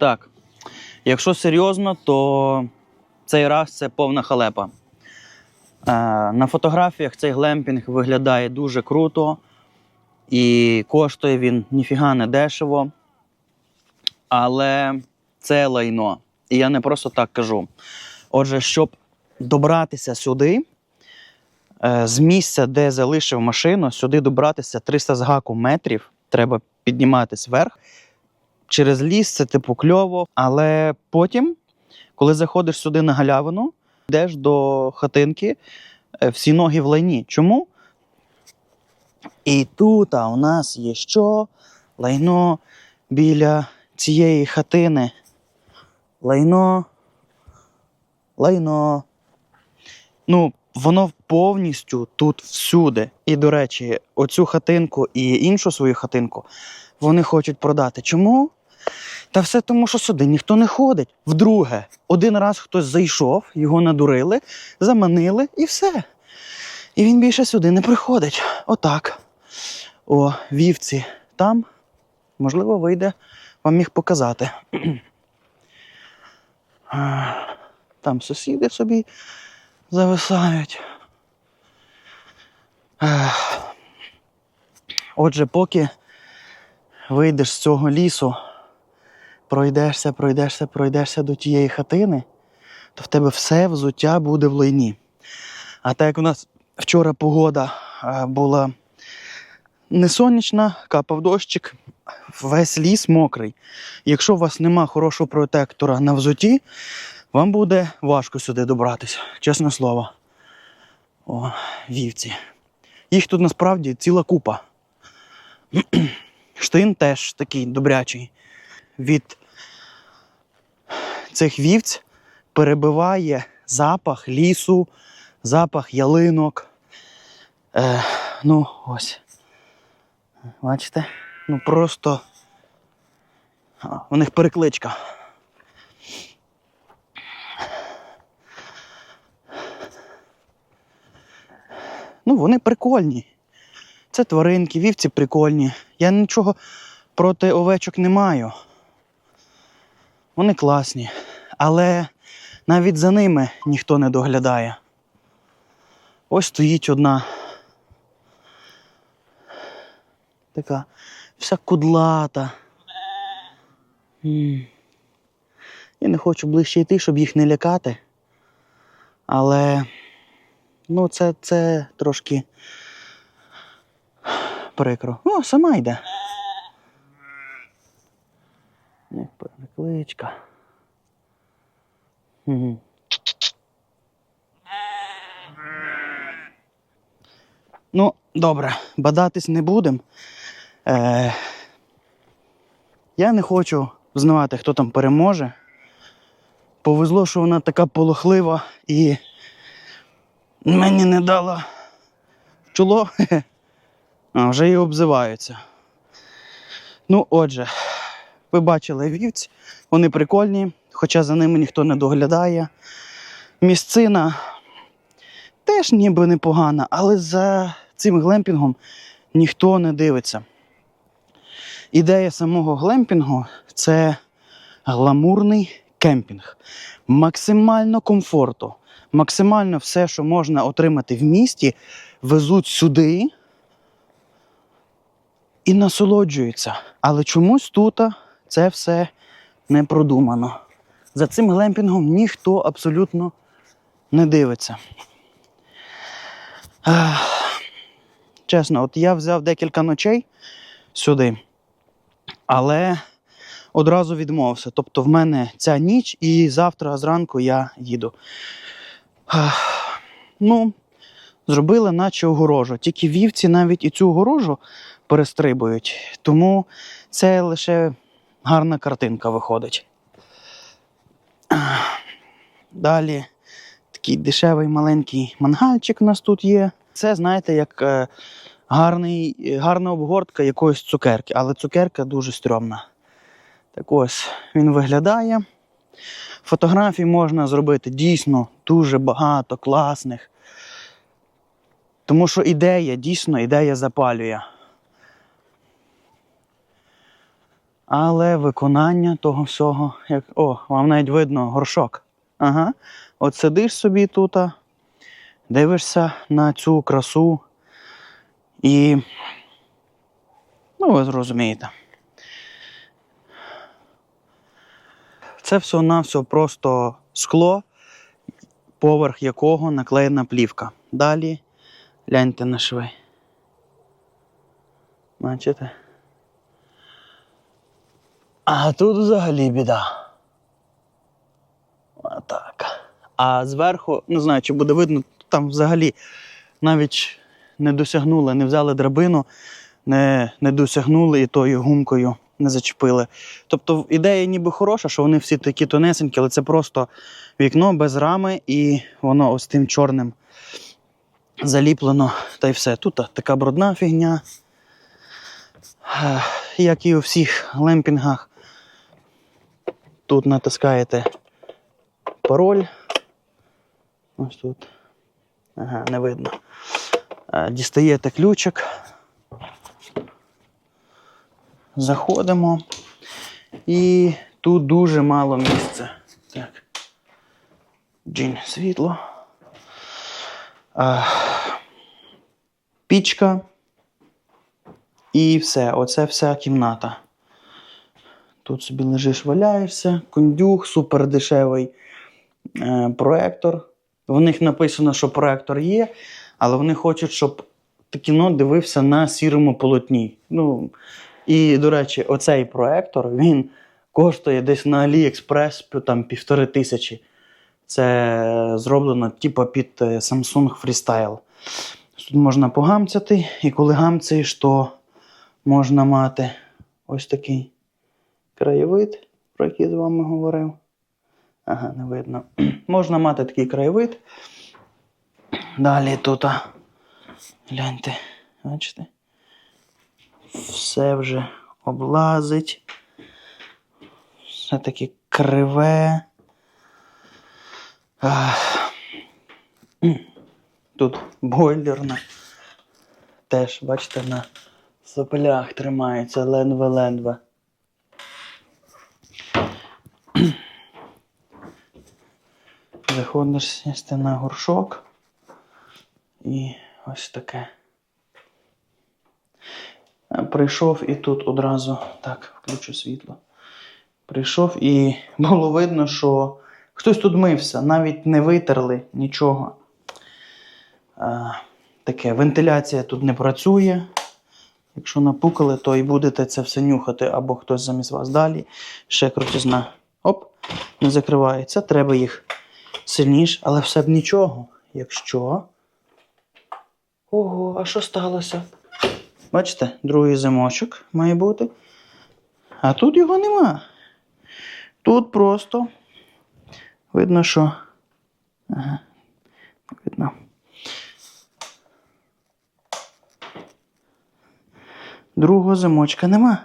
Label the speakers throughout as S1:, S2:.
S1: Так. Якщо серйозно, то цей раз це повна халепа. Е, на фотографіях цей глемпінг виглядає дуже круто і коштує він ніфіга не дешево. Але це лайно. І я не просто так кажу. Отже, щоб добратися сюди, е, з місця, де залишив машину, сюди добратися 300 з гаку метрів, треба підніматись вверх. Через ліс це типу кльово, але потім, коли заходиш сюди на галявину, йдеш до хатинки, е, всі ноги в лайні. Чому? І тут а, у нас є що? Лайно біля цієї хатини. Лайно. Лайно. Ну, воно повністю тут всюди. І, до речі, оцю хатинку і іншу свою хатинку вони хочуть продати. Чому? Та все тому, що сюди ніхто не ходить. Вдруге, один раз хтось зайшов, його надурили, заманили і все. І він більше сюди не приходить. Отак. О, вівці там, можливо, вийде вам їх показати. Там сусіди собі зависають. Отже, поки вийдеш з цього лісу, пройдешся, пройдешся, пройдешся до тієї хатини, то в тебе все взуття буде в лайні. А так як у нас вчора погода була не сонячна, капав дощик, весь ліс мокрий. Якщо у вас нема хорошого протектора на взуті, вам буде важко сюди добратися, чесне слово. О, вівці. Їх тут насправді ціла купа. Штин теж такий добрячий. Від цих вівць перебиває запах лісу, запах ялинок. Е, ну, ось. Бачите? Ну просто. У них перекличка. Ну, вони прикольні. Це тваринки, вівці прикольні. Я нічого проти овечок не маю. Вони класні. Але навіть за ними ніхто не доглядає. Ось стоїть одна. Така вся кудлата. Я не хочу ближче йти, щоб їх не лякати. Але ну, це, це трошки прикро. О, сама йде. Перекличка. Ну, добре, бадатись не будемо. Е, я не хочу знавати, хто там переможе. Повезло, що вона така полохлива і мені не дала чоло. А вже і обзиваються. Ну, отже, ви бачили вівць, вони прикольні, хоча за ними ніхто не доглядає. Місцина теж ніби непогана, але за цим глемпінгом ніхто не дивиться. Ідея самого глемпінгу це гламурний кемпінг. Максимально комфорту, максимально все, що можна отримати в місті, везуть сюди і насолоджуються. Але чомусь тут це все не продумано. За цим глемпінгом ніхто абсолютно не дивиться. Чесно, от я взяв декілька ночей сюди, але одразу відмовився. Тобто в мене ця ніч і завтра зранку я їду. Ну, зробили наче огорожу. Тільки вівці навіть і цю огорожу перестрибують. Тому це лише гарна картинка виходить. Далі такий дешевий маленький мангальчик у нас тут є. Це, знаєте, як е, гарний, е, гарна обгортка якоїсь цукерки, але цукерка дуже стрьомна. Так ось він виглядає. Фотографій можна зробити дійсно дуже багато, класних. Тому що ідея, дійсно, ідея запалює. Але виконання того всього, як. О, вам навіть видно горшок. Ага. От сидиш собі тут, дивишся на цю красу і. Ну, ви зрозумієте. Це все на все просто скло, поверх якого наклеєна плівка. Далі гляньте на шви. Бачите? А тут взагалі біда. Отак. А зверху, не знаю, чи буде видно, там взагалі навіть не досягнули, не взяли драбину, не, не досягнули і тою гумкою не зачепили. Тобто ідея ніби хороша, що вони всі такі тонесенькі, але це просто вікно без рами, і воно ось тим чорним заліплено, та й все. Тут така брудна фігня. Як і у всіх лемпінгах. Тут натискаєте пароль. Ось тут. Ага, не видно. Дістаєте ключик. Заходимо. І тут дуже мало місця. Так. Джин, світло. А, пічка. І все. Оце вся кімната. Тут собі лежиш, валяєшся, кондюх, супер дешевий е, проектор. В них написано, що проектор є, але вони хочуть, щоб ти кіно дивився на сірому полотні. Ну, і, до речі, оцей проектор він коштує десь на AliExpress там, півтори тисячі. Це зроблено типу під е, Samsung Freestyle. Тут можна погамцяти, і коли гамцяєш, то можна мати ось такий краєвид, про який з вами говорив. Ага, не видно. можна мати такий краєвид. Далі тут, гляньте, бачите? Все вже облазить. Все таке криве. Ах. Тут бойлерна. Теж, бачите, на соплях тримається ледве-ледве. Заходиш сісти на горшок. І ось таке. Прийшов і тут одразу так, включу світло. Прийшов і було видно, що хтось тут мився, навіть не витерли нічого. Таке, вентиляція тут не працює. Якщо напукали, то і будете це все нюхати, або хтось замість вас далі. Ще крутизна. Оп, не закривається. Треба їх сильніше, але все б нічого. Якщо. Ого, а що сталося? Бачите, другий замочок має бути. А тут його нема. Тут просто видно, що. Ага, видно. Другого замочка нема.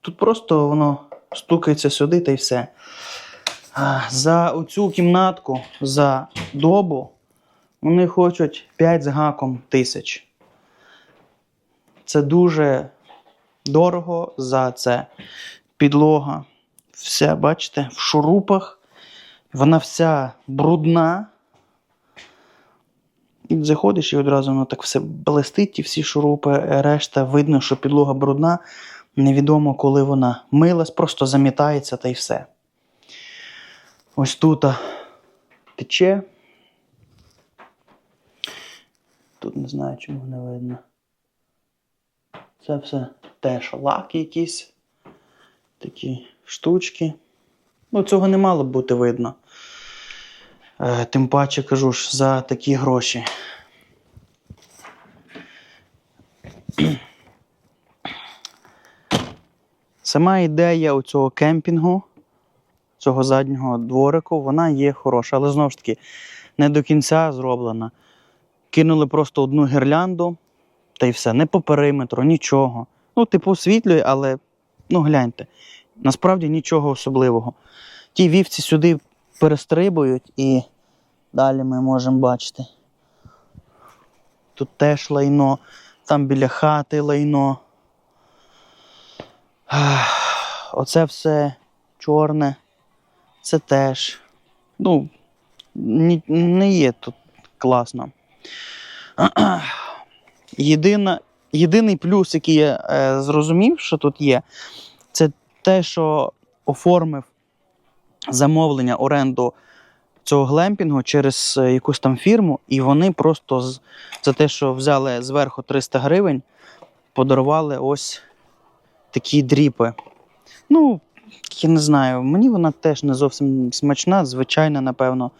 S1: Тут просто воно стукається сюди та й все. За оцю кімнатку за добу вони хочуть 5 з гаком тисяч. Це дуже дорого за це. Підлога. Вся, бачите, в шурупах. Вона вся брудна. І заходиш і одразу воно так все блестить, і всі шурупи, решта видно, що підлога брудна. Невідомо, коли вона милась, просто замітається та й все. Ось тут тече. Тут не знаю, чому не видно. Це все теж лаки якісь. Такі штучки. Ну, цього не мало б бути видно. Е, тим паче, кажу ж, за такі гроші. Сама ідея у цього кемпінгу, цього заднього дворику, вона є хороша, але знову ж таки, не до кінця зроблена. Кинули просто одну гірлянду, та й все. Не по периметру, нічого. Ну, типу, освітлює, але ну гляньте. Насправді нічого особливого. Ті вівці сюди перестрибують і далі ми можемо бачити. Тут теж лайно, там біля хати лайно. Оце все чорне. Це теж. Ну, не є тут класно. Єдина, єдиний плюс, який я е, зрозумів, що тут є, це те, що оформив замовлення оренду цього глемпінгу через е, якусь там фірму, і вони просто з, за те, що взяли зверху 300 гривень, подарували ось такі дріпи. Ну, я не знаю, мені вона теж не зовсім смачна, звичайна, напевно.